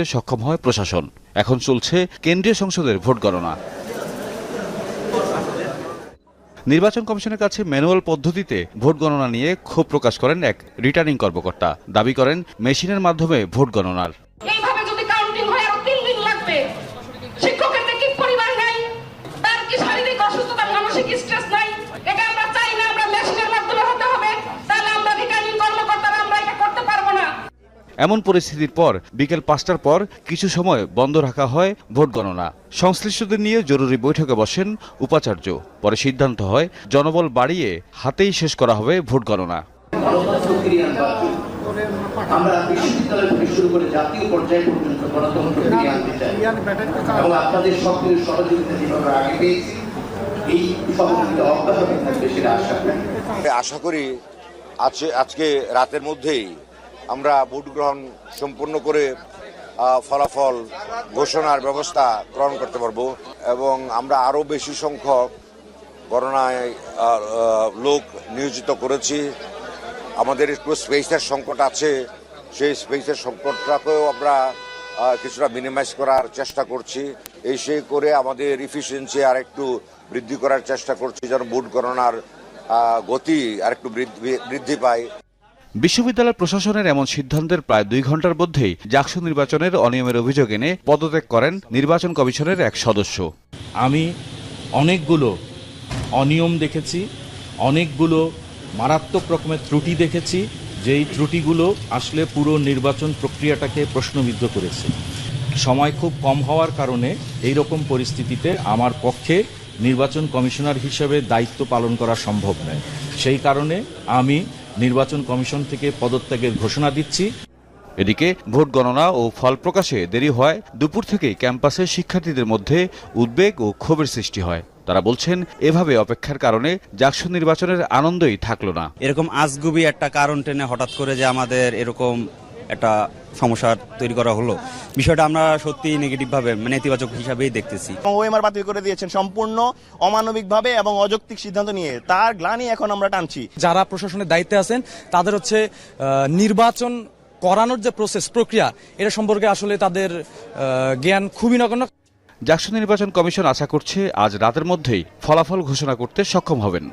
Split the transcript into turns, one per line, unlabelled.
করতে সক্ষম হয় প্রশাসন। এখন চলছে কেন্দ্রীয় সংসদের ভোট গণনা। নির্বাচন কমিশনের কাছে ম্যানুয়াল পদ্ধতিতে ভোট গণনা নিয়ে ক্ষোভ প্রকাশ করেন এক রিটার্নিং কর্মকর্তা। দাবি করেন, মেশিনের মাধ্যমে ভোট গণনার
এইভাবে যদি কাউন্টিং হয় আরও তিন দিন লাগবে শিক্ষকের যে কি পরিবার নাই তার কি শারীরিক অসুস্থতা মানসিক স্ট্রেস নাই এটা আমরা চাই না আমরা মেশিনের মাধ্যমে হতে হবে তাহলে আমরা রিটার্নিং কর্মকর্তারা আমরা এটা করতে পারব না
এমন পরিস্থিতির পর বিকেল পাঁচটার পর কিছু সময় বন্ধ রাখা হয় ভোট গণনা। সংশ্লিষ্টদের নিয়ে জরুরি বৈঠকে বসেন উপাচার্য। পরে সিদ্ধান্ত হয় জনবল বাড়িয়ে হাতেই শেষ করা হবে ভোট গণনা।
আমরা বিশ্ববিদ্যালয় থেকে শুরু করে জাতীয় পর্যায় পর্যন্ত গণতন্ত্র ফিরিয়ে আনতে চাই। এবং আপনাদের সক্রিয় সহযোগিতা যেভাবে আগে পেয়েছি এই সহযোগিতা অব্যাহত থাকবে সেটা আশা করি।
আশা করি আজকে আজকে রাতের মধ্যেই আমরা ভোট গ্রহণ সম্পূর্ণ করে ফলাফল, ঘোষণার ব্যবস্থা গ্রহণ করতে পারব এবং আমরা আরও বেশি সংখ্যক গণনায় লোক নিয়োজিত করেছি। আমাদের একটু স্পেসের সংকট আছে। সেই স্পেসের সংকটটাকেও আমরা কিছুটা মিনিমাইজ করার চেষ্টা করছি। এই সেই করে আমাদের ইফিসিয়েন্সি আর একটু বৃদ্ধি করার চেষ্টা করছি যেন ভোট গণনার গতি আর একটু বৃদ্ধি পায়।
বিশ্ববিদ্যালয় প্রশাসনের এমন সিদ্ধান্তের প্রায় দুই ঘণ্টার মধ্যেই জাকসু নির্বাচনের অনিয়মের অভিযোগ এনে পদত্যাগ করেন নির্বাচন কমিশনের এক সদস্য।
আমি অনেকগুলো অনিয়ম দেখেছি, অনেকগুলো মারাত্মক রকমের ত্রুটি দেখেছি, যেই ত্রুটিগুলো আসলে পুরো নির্বাচন প্রক্রিয়াটাকে প্রশ্নবিদ্ধ করেছে। সময় খুব কম হওয়ার কারণে এই রকম পরিস্থিতিতে আমার পক্ষে নির্বাচন কমিশনার হিসেবে দায়িত্ব পালন করা সম্ভব নয়। সেই কারণে আমি নির্বাচন কমিশন থেকে পদত্যাগের ঘোষণা দিচ্ছি।
এদিকে ভোট গণনা ও ফল প্রকাশে দেরি হয় দুপুর থেকেই ক্যাম্পাসে শিক্ষার্থীদের মধ্যে উদ্বেগ ও ক্ষোভের সৃষ্টি হয়। তারা বলছেন এভাবে অপেক্ষার কারণে জাকসু নির্বাচনের আনন্দই থাকল না।
এরকম আজগুবি একটা কারণ টেনে হঠাৎ করে যে আমাদের এরকম একটা সমস্যা তৈরি করা হলো। বিষয়টা আমরা সত্যি নেগেটিভ ভাবে মানে নেতিবাচক হিসাবেই দেখতেছি।
ওএমআর বাতিল করে দিয়েছেন সম্পূর্ণ অমানবিকভাবে এবং অযৌক্তিক সিদ্ধান্ত নিয়ে। তার গ্লানি এখন আমরা টানছি।
যারা প্রশাসনের দায়িত্বে আছেন তাদের হচ্ছে নির্বাচন করানোর যে প্রসেস প্রক্রিয়া এটা সম্পর্কে আসলে তাদের জ্ঞান খুবই নগণ্য।
জাকসু নির্বাচন কমিশন আশা করছে আজ রাতের মধ্যেই ফলাফল ঘোষণা করতে সক্ষম হবেন।